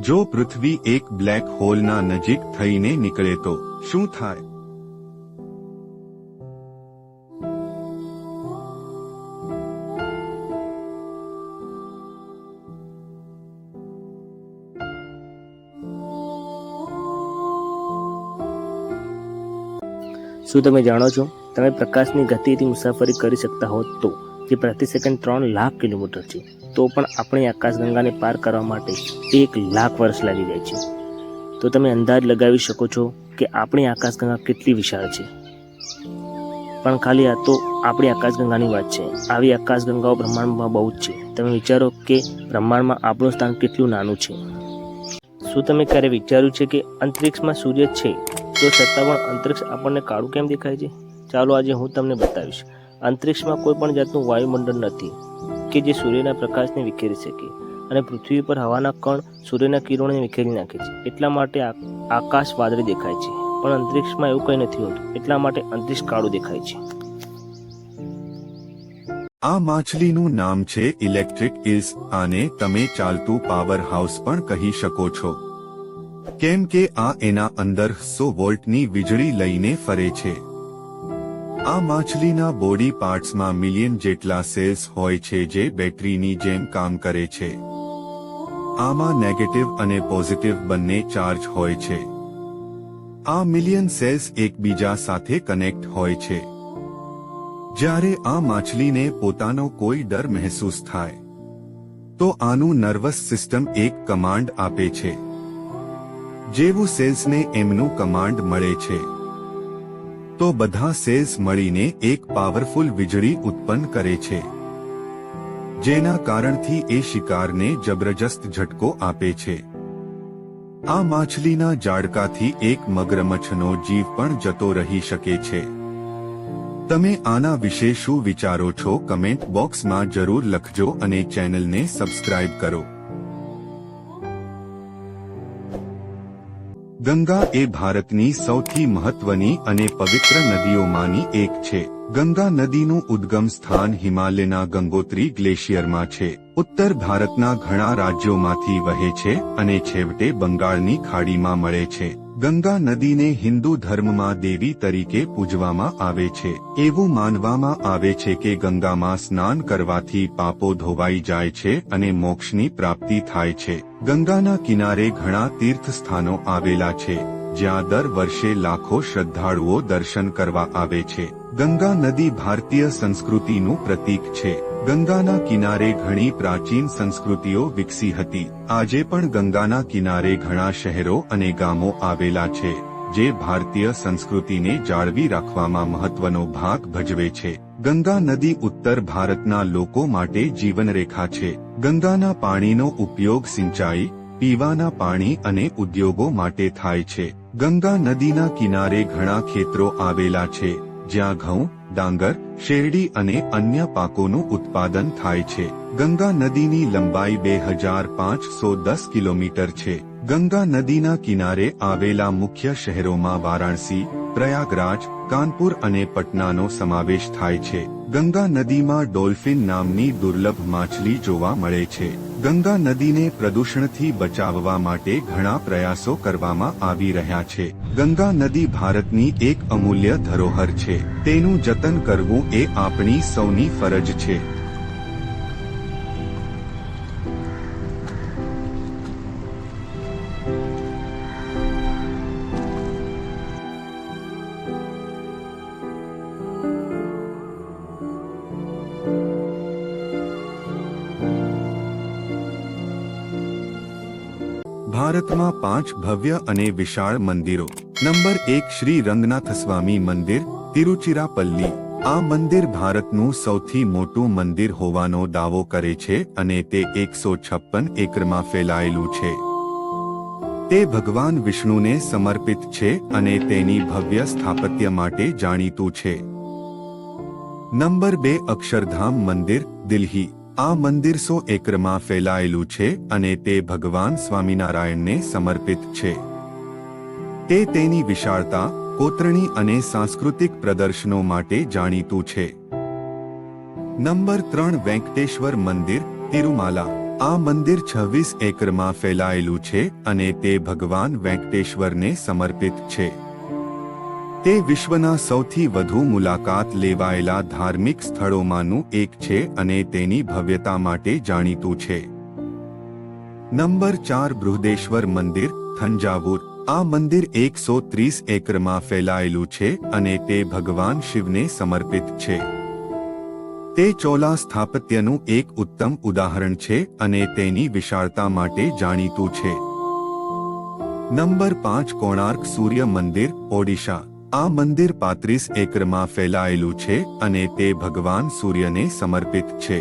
જો પૃથ્વી એક બ્લેક હોલના નજીક થઈને નીકળે તો શું થાય? શું તમે જાણો છો? તમે પ્રકાશની ગતિથી મુસાફરી કરી શકતા હો તો, જે પ્રતિ સેકન્ડ ત્રણ લાખ કિલોમીટર છે. તો પણ આપણી આકાશગંગાને પાર કરવા માટે એક લાખ વર્ષ લાગી જાય છે. તો તમે અંદાજ લગાવી શકો છો કે આપણી આકાશગંગા કેટલી વિશાળ છે. પણ ખાલી આ તો આપણી આકાશગંગાની વાત છે. આવી આકાશગંગાઓ બ્રહ્માંડમાં બહુ જ છે. તમે વિચારો કે બ્રહ્માંડમાં આપણું સ્થાન કેટલું નાનું છે. શું તમે ક્યારે વિચાર્યું છે કે અંતરિક્ષમાં સૂર્ય છે? તો છતાં પણ અંતરિક્ષ આપણને કાળું કેમ દેખાય છે? ચાલો આજે હું તમને બતાવીશ. અંતરિક્ષમાં કોઈ પણ જાતનું વાયુમંડળ નથી. કે જે સૂર્યના પ્રકાશને વિખેરી શકે અને પૃથ્વી પર હવાના કણ સૂર્યના કિરણોને વિખેરી નાખે છે. એટલા માટે આકાશ વાદળી દેખાય છે, પણ અંતરિક્ષમાં એવું કંઈ નથી હોતું. એટલા માટે અંતરિક્ષ કાળું દેખાય છે. આ માછલીનું નામ છે ઇલેક્ટ્રિક ઇલ્સ, આને તમે ચાલતું પાવર હાઉસ પણ કહી શકો છો. કેમ કે આ એના અંદર સો વોલ્ટની વીજળી લઈને ફરે છે. આ માછલીના બોડી પાર્ટ્સમાં મિલિયન જેટલા સેલ્સ હોય છે જે બેટરીની જેમ કામ કરે છે. આમાં નેગેટિવ અને પોઝિટિવ બંને ચાર્જ હોય છે. આ મિલિયન સેલ્સ એકબીજા સાથે કનેક્ટ હોય છે. જ્યારે આ માછલીને પોતાનો કોઈ ડર મહેસૂસ થાય, તો આનું નર્વસ સિસ્ટમ એક કમાન્ડ આપે છે. જેવું સેલ્સને એમનું કમાન્ડ મળે છે. તો બધા સેલ્સ મળીને એક પાવરફુલ વીજળી ઉત્પન્ન કરે છે. જેના કારણથી એ શિકારને જબરજસ્ત ઝટકો આપે છે. આ માછલીના જાડકાથી એક મગરમચ્છનો જીવ પણ જતો રહી શકે છે. તમે આના વિશે શું વિચારો છો? કમેન્ટ બોક્સમાં જરૂર લખજો અને ચેનલને સબસ્ક્રાઇબ કરો. ગંગા એ ભારતની સૌથી મહત્વની અને પવિત્ર નદીઓમાંની એક છે. ગંગા નદીનું ઉદ્ગમ સ્થાન હિમાલયના ગંગોત્રી ગ્લેશિયરમાં છે. ઉત્તર ભારતના ઘણા રાજ્યોમાંથી વહે છે અને છેવટે બંગાળની ખાડીમાં મળે છે. ગંગા નદીને હિન્દુ ધર્મમાં દેવી તરીકે પૂજવામાં આવે છે. એવું માનવામાં આવે છે કે ગંગામાં સ્નાન કરવાથી પાપો ધોવાઈ જાય છે અને મોક્ષની પ્રાપ્તિ થાય છે. ગંગાના કિનારે ઘણા તીર્થ સ્થાનો આવેલા છે, જ્યાં દર વર્ષે લાખો શ્રદ્ધાળુઓ દર્શન કરવા આવે છે. ગંગા નદી ભારતીય સંસ્કૃતિનું પ્રતીક છે. ગંગાના કિનારે ઘણી પ્રાચીન સંસ્કૃતિઓ વિકસી હતી. આજે પણ ગંગાના કિનારે ઘણા શહેરો અને ગામો આવેલા છે, જે ભારતીય સંસ્કૃતિને જાળવી રાખવામાં મહત્વનો ભાગ ભજવે છે. ગંગા નદી ઉત્તર ભારતના લોકો માટે જીવનરેખા છે. ગંગાના પાણીનો ઉપયોગ સિંચાઈ, પીવાના પાણી અને ઉદ્યોગો માટે થાય છે. ગંગા નદીના કિનારે ઘણા ખેતરો આવેલા છે, જ્યાં ઘઉં ડાંગર, શેરડી અને અન્ય પાકોનું ઉત્પાદન થાય છે. ગંગા નદીની લંબાઈ બે હજાર પાંચસો દસ કિલોમીટર છે. ગંગા નદીના કિનારે આવેલા મુખ્ય શહેરોમાં વારાણસી, પ્રયાગરાજ, કાનપુર અને પટનાનો સમાવેશ થાય છે. ગંગા નદીમાં ડોલ્ફિન નામની દુર્લભ માછલી જોવા મળે છે. ગંગા નદીને પ્રદૂષણથી બચાવવા માટે ઘણા પ્રયાસો કરવામાં આવી રહ્યા છે. ગંગા નદી ભારતની એક અમૂલ્ય ધરોહર છે. તેનું જતન કરવું એ આપણી સૌની ફરજ છે. ભારતમાં પાંચ ભવ્ય અને વિશાળ મંદિરો. નંબર એક શ્રી રંગનાથ સ્વામી મંદિર, તિરુચિરાપલ્લી. આ મંદિર ભારતનું સૌથી મોટું મંદિર હોવાનો દાવો કરે છે અને તે એકસો છપ્પન એકરમાં ફેલાયેલું છે. તે ભગવાન વિષ્ણુને સમર્પિત છે અને તેની ભવ્ય સ્થાપત્ય માટે જાણીતું છે. નંબર બે અક્ષરધામ મંદિર, દિલ્હી. આ મંદિર સો એકરમાં ફેલાયેલું છે અને તે ભગવાન સ્વામિનારાયણને સમર્પિત છે. તે તેની વિશાળતા કોતરણી અને સાંસ્કૃતિક પ્રદર્શનો માટે જાણીતું છે. નંબર ત્રણ વેંકટેશ્વર મંદિર, તિરુમાલા. આ મંદિર છવ્વીસ એકરમાં ફેલાયેલું છે અને તે ભગવાન વેંકટેશ્વરને સમર્પિત છે. તે વિશ્વના સૌથી વધુ મુલાકાત લેવાયેલા ધાર્મિક સ્થળોમાંનું એક છે અને તેની ભવ્યતા માટે જાણીતું છે. નંબર ચાર બૃહદેશ્વર મંદિર, થંજાવુર. આ મંદિર એકસો ત્રીસ એકરમાં ફેલાયેલું છે અને તે ભગવાન શિવને સમર્પિત છે. તે ચોલા સ્થાપત્યનું એક ઉત્તમ ઉદાહરણ છે અને તેની વિશાળતા માટે જાણીતું છે. નંબર પાંચ કોણાર્ક સૂર્ય મંદિર, ઓડિશા. આ મંદિર પાંત્રીસ એકરમાં ફેલાયેલું છે અને તે ભગવાન સૂર્યને સમર્પિત છે.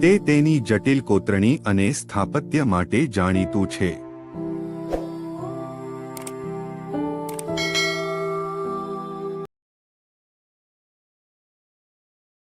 તે તેની જટિલ કોતરણી અને સ્થાપત્ય માટે જાણીતું છે.